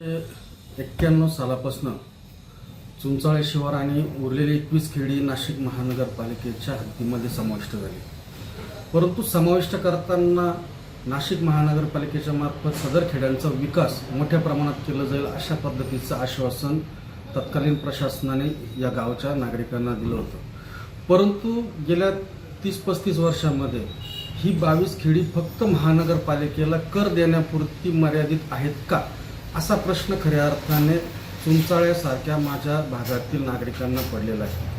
एक्क्याण्णव सालापासून चुंचाळे शिवार आणि उरलेली एकवीस खेडी नाशिक महानगरपालिकेच्या हद्दीमध्ये समाविष्ट झाली. परंतु समाविष्ट करताना नाशिक महानगरपालिकेच्या मार्फत सदर खेड्यांचा विकास मोठ्या प्रमाणात केलं जाईल अशा पद्धतीचं आश्वासन तत्कालीन प्रशासनाने या गावच्या नागरिकांना दिलं होतं. परंतु गेल्या तीस पस्तीस वर्षामध्ये ही बावीस खेडी फक्त महानगरपालिकेला कर देण्यापुरती मर्यादित आहेत का? असा प्रश्न खऱ्या अर्थाने चुंचाळ्यासारख्या माझ्या भागातील नागरिकांना पडलेला आहे.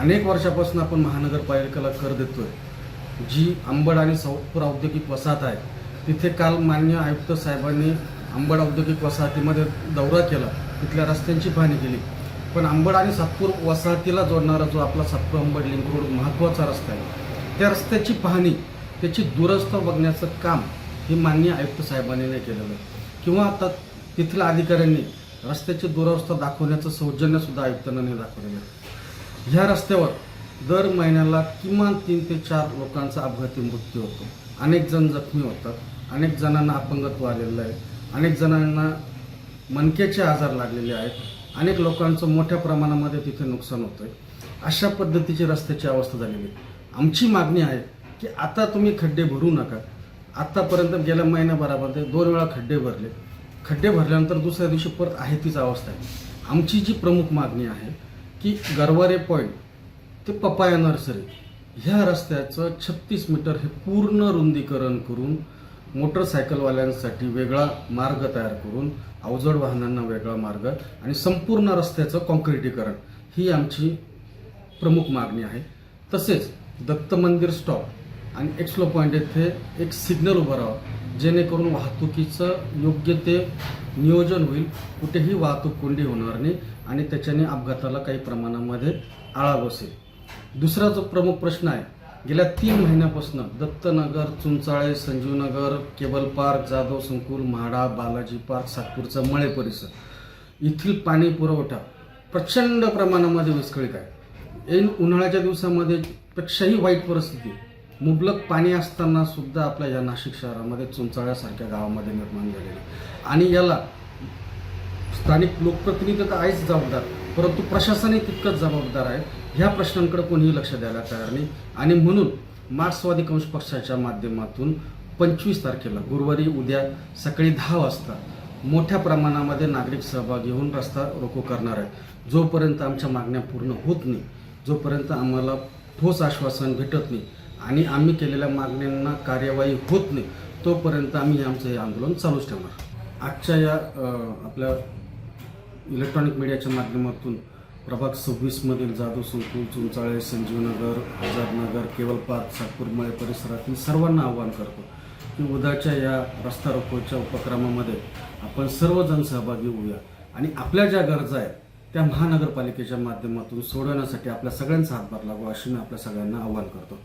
अनेक वर्षापासून आपण महानगरपालिकेला कर देतोय. जी अंबड आणि सौदपूर औद्योगिक वसाहत आहे तिथे काल मान्य आयुक्त साहेबांनी अंबड औद्योगिक वसाहतीमध्ये दौरा केला. तिथल्या रस्त्यांची पाहणी केली. पण अंबड आणि सातपूर वसाहतीला जोडणारा जो आपला सातपूर अंबड लिंक रोड महत्त्वाचा रस्ता आहे त्या रस्त्याची पाहणी त्याची दुरस्त बघण्याचं काम हे मान्य आयुक्त साहेबांनी नाही केलेलं किंवा आता तिथल्या अधिकाऱ्यांनी रस्त्याची दुरावस्था दाखवण्याचं सौजन्यसुद्धा आयुक्तांना नाही दाखवलेलं. आहे ह्या रस्त्यावर दर महिन्याला किमान तीन ते चार लोकांचा अपघाती मृत्यू होतो. अनेक जण जखमी होतात. अनेक जणांना अपंगत्व आलेलं आहे. अनेक जणांना मनकेचे आजार लागलेले आहेत. अनेक लोकांचं मोठ्या प्रमाणामध्ये तिथे नुकसान होतं आहे अशा पद्धतीची रस्त्याची अवस्था झालेली आहे. आमची मागणी आहे की आता तुम्ही खड्डे भरू नका. आत्तापर्यंत गेल्या महिन्याभरामध्ये दोन वेळा खड्डे भरले. खड्डे भरल्यानंतर दुसऱ्या दिवशी परत आहे तीच अवस्था आहे. आमची जी प्रमुख मागणी आहे की गरवारे पॉईंट ते पपाया नर्सरी ह्या रस्त्याचं छत्तीस मीटर हे पूर्ण रुंदीकरण करून मोटरसायकलवाल्यांसाठी वेगळा मार्ग तयार करून अवजड वाहनांना वेगळा मार्ग आणि संपूर्ण रस्त्याचं कॉन्क्रिटीकरण ही आमची प्रमुख मागणी आहे. तसेच दत्त मंदिर स्टॉप आणि एक्सलो पॉईंट येथे एक सिग्नल उभं राहावं. जेणेकरून वाहतुकीचं योग्य ते नियोजन होईल. कुठेही वाहतूक कोंडी होणार नाही आणि त्याच्याने अपघाताला काही प्रमाणामध्ये आळा बसेल. दुसरा जो प्रमुख प्रश्न आहे गेल्या तीन महिन्यापासून दत्तनगर चुंचाळे संजीवनगर केबल पार्क जाधव संकुल म्हाडा बालाजी पार्क सातपूरचा मळे परिसर येथील पाणी पुरवठा प्रचंड प्रमाणामध्ये विस्कळीत आहे. ऐन उन्हाळ्याच्या दिवसामध्ये पेक्षाही वाईट परिस्थिती मुबलक पाणी असताना सुद्धा आपल्या या नाशिक शहरामध्ये चुंचाळ्यासारख्या गावामध्ये निर्माण झालेली आणि याला स्थानिक लोकप्रतिनिधी तर आहेच जबाबदार परंतु प्रशासनही तितकंच जबाबदार आहे. ह्या प्रश्नांकडे कोणीही लक्ष द्यायला तयार नाही. आणि म्हणून मार्क्सवादी कंश पक्षाच्या माध्यमातून पंचवीस तारखेला गुरुवारी उद्या सकाळी दहा वाजता मोठ्या प्रमाणामध्ये नागरिक सहभागी होऊन रस्ता रोको करणार आहे. जोपर्यंत आमच्या मागण्या पूर्ण होत नाही जोपर्यंत आम्हाला ठोस आश्वासन भेटत नाही आणि आम्ही केलेल्या मागण्यांना कार्यवाही होत नाही तोपर्यंत आम्ही आमचं हे आंदोलन चालूच ठेवणार. आजच्या या आपल्या इलेक्ट्रॉनिक मीडियाच्या माध्यमातून प्रभाग सव्वीसमधील जाधव संकुल चुंचाळे संजीवनगर आझादनगर केवल सातपूरमळे परिसरातील सर्वांना आवाहन करतो की उद्याच्या या रस्ता रोकोच्या उपक्रमामध्ये आपण सर्वजण सहभागी होऊया आणि आपल्या ज्या गरजा आहेत त्या महानगरपालिकेच्या माध्यमातून सोडवण्यासाठी आपल्या सगळ्यांचा हातभार लागू अशी मी आपल्या सगळ्यांना आवाहन करतो.